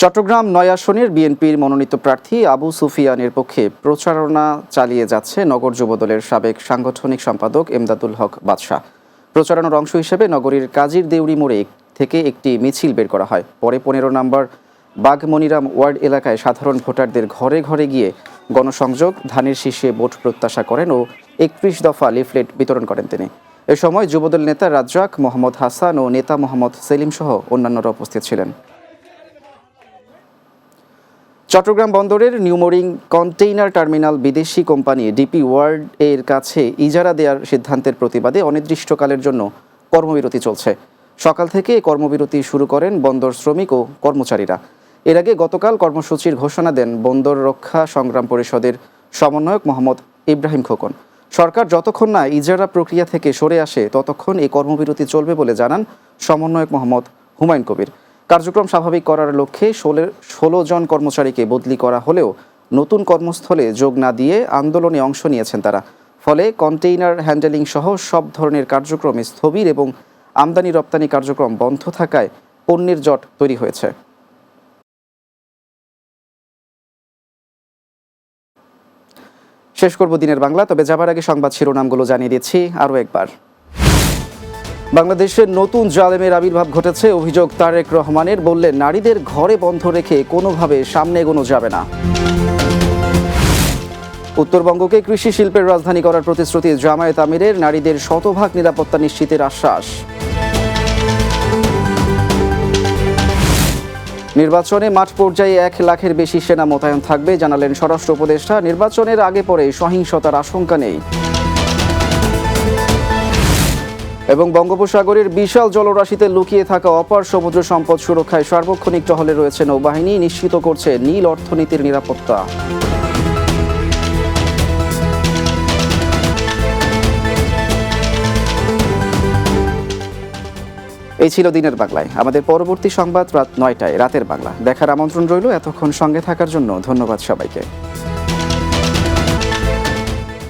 চট্টগ্রাম নয় আসনের বিএনপির মনোনীত প্রার্থী আবু সুফিয়ানের পক্ষে প্রচারণা চালিয়ে যাচ্ছে নগর যুবদলের সাবেক সাংগঠনিক সম্পাদক এমদাদুল হক বাদশাহ। প্রচারণার অংশ হিসেবে নগরীর কাজীর দেউরি মোড়ে থেকে একটি মিছিল বের করা হয়। পরে পনেরো নম্বর বাঘমনিরাম ওয়ার্ড এলাকায় সাধারণ ভোটারদের ঘরে ঘরে গিয়ে গণসংযোগ, ধানের শীর্ষে ভোট প্রত্যাশা করেন ও একত্রিশ দফা লিফলেট বিতরণ করেন তিনি। এ সময় যুবদল নেতা রাজ্জাক, মোহাম্মদ হাসান ও নেতা মোহাম্মদ সেলিম সহ অন্যান্যরা উপস্থিত ছিলেন। চট্টগ্রাম বন্দরের নিউমোরিং কন্টেইনার টার্মিনাল বিদেশি কোম্পানি ডিপি ওয়ার্ল্ড এর কাছে ইজারা দেওয়ার সিদ্ধান্তের প্রতিবাদে অনির্দিষ্টকালের জন্য কর্মবিরতি চলছে। সকাল থেকে কর্মবিরতি শুরু করেন বন্দর শ্রমিক ও কর্মচারীরা। এর আগে গতকাল কর্মসূচির ঘোষণা দেন বন্দর রক্ষা সংগ্রাম পরিষদের সমন্বয়ক মোহাম্মদ ইব্রাহিম খোকন। সরকার যতক্ষণ না ইজারা প্রক্রিয়া থেকে সরে আসে, ততক্ষণ এই কর্মবিরতি চলবে বলে জানান সমন্বয়ক মোহাম্মদ হুমায়ুন কবির। কার্যক্রম স্বাভাবিক করার লক্ষ্যে ষোলো ষোলো জন কর্মচারীকে বদলি করা হলেও নতুন কর্মস্থলে যোগ না দিয়ে আন্দোলনে অংশ নিয়েছেন তারা। ফলে কন্টেইনার হ্যান্ডেলিং সহ সব ধরনের কার্যক্রমে স্থবির এবং আমদানি রপ্তানি কার্যক্রম বন্ধ থাকায় পণ্যের জট তৈরি হয়েছে। শেষ করব দিনের বাংলা, তবে যাবার আগে সংবাদ শিরোনামগুলো জানিয়ে দিচ্ছি আরও একবার। বাংলাদেশের নতুন জালেমের আবির্ভাব ঘটেছে, অভিযোগ তারেক রহমানের। বললেন, নারীদের ঘরে বন্ধ রেখে কোনোভাবে সামনে এগোনো যাবে না। উত্তরবঙ্গকে কৃষি শিল্পের রাজধানী করার প্রতিশ্রুতি জামায়াত আমিরের, নারীদের শতভাগ নিরাপত্তা নিশ্চিতের আশ্বাস। নির্বাচনে মাঠ পর্যায়ে এক লাখের বেশি সেনা মোতায়েন থাকবে, জানালেন স্বরাষ্ট্র উপদেষ্টা। নির্বাচনের আগে পরে সহিংসতার আশঙ্কা নেই। এবং বঙ্গোপসাগরের বিশাল জলরাশিতে লুকিয়ে থাকা অপার সমুদ্র সম্পদ সুরক্ষায় সার্বক্ষণিক টহলে রয়েছে নৌবাহিনী, নিশ্চিত করছে নীল অর্থনীতির নিরাপত্তা। এই ছিল দিনের বাংলায়। আমাদের পরবর্তী সংবাদ রাত নয়টায়, রাতের বাংলা। দেখার আমন্ত্রণ রইল এতক্ষণ সঙ্গে থাকার জন্য। ধন্যবাদ সবাইকে।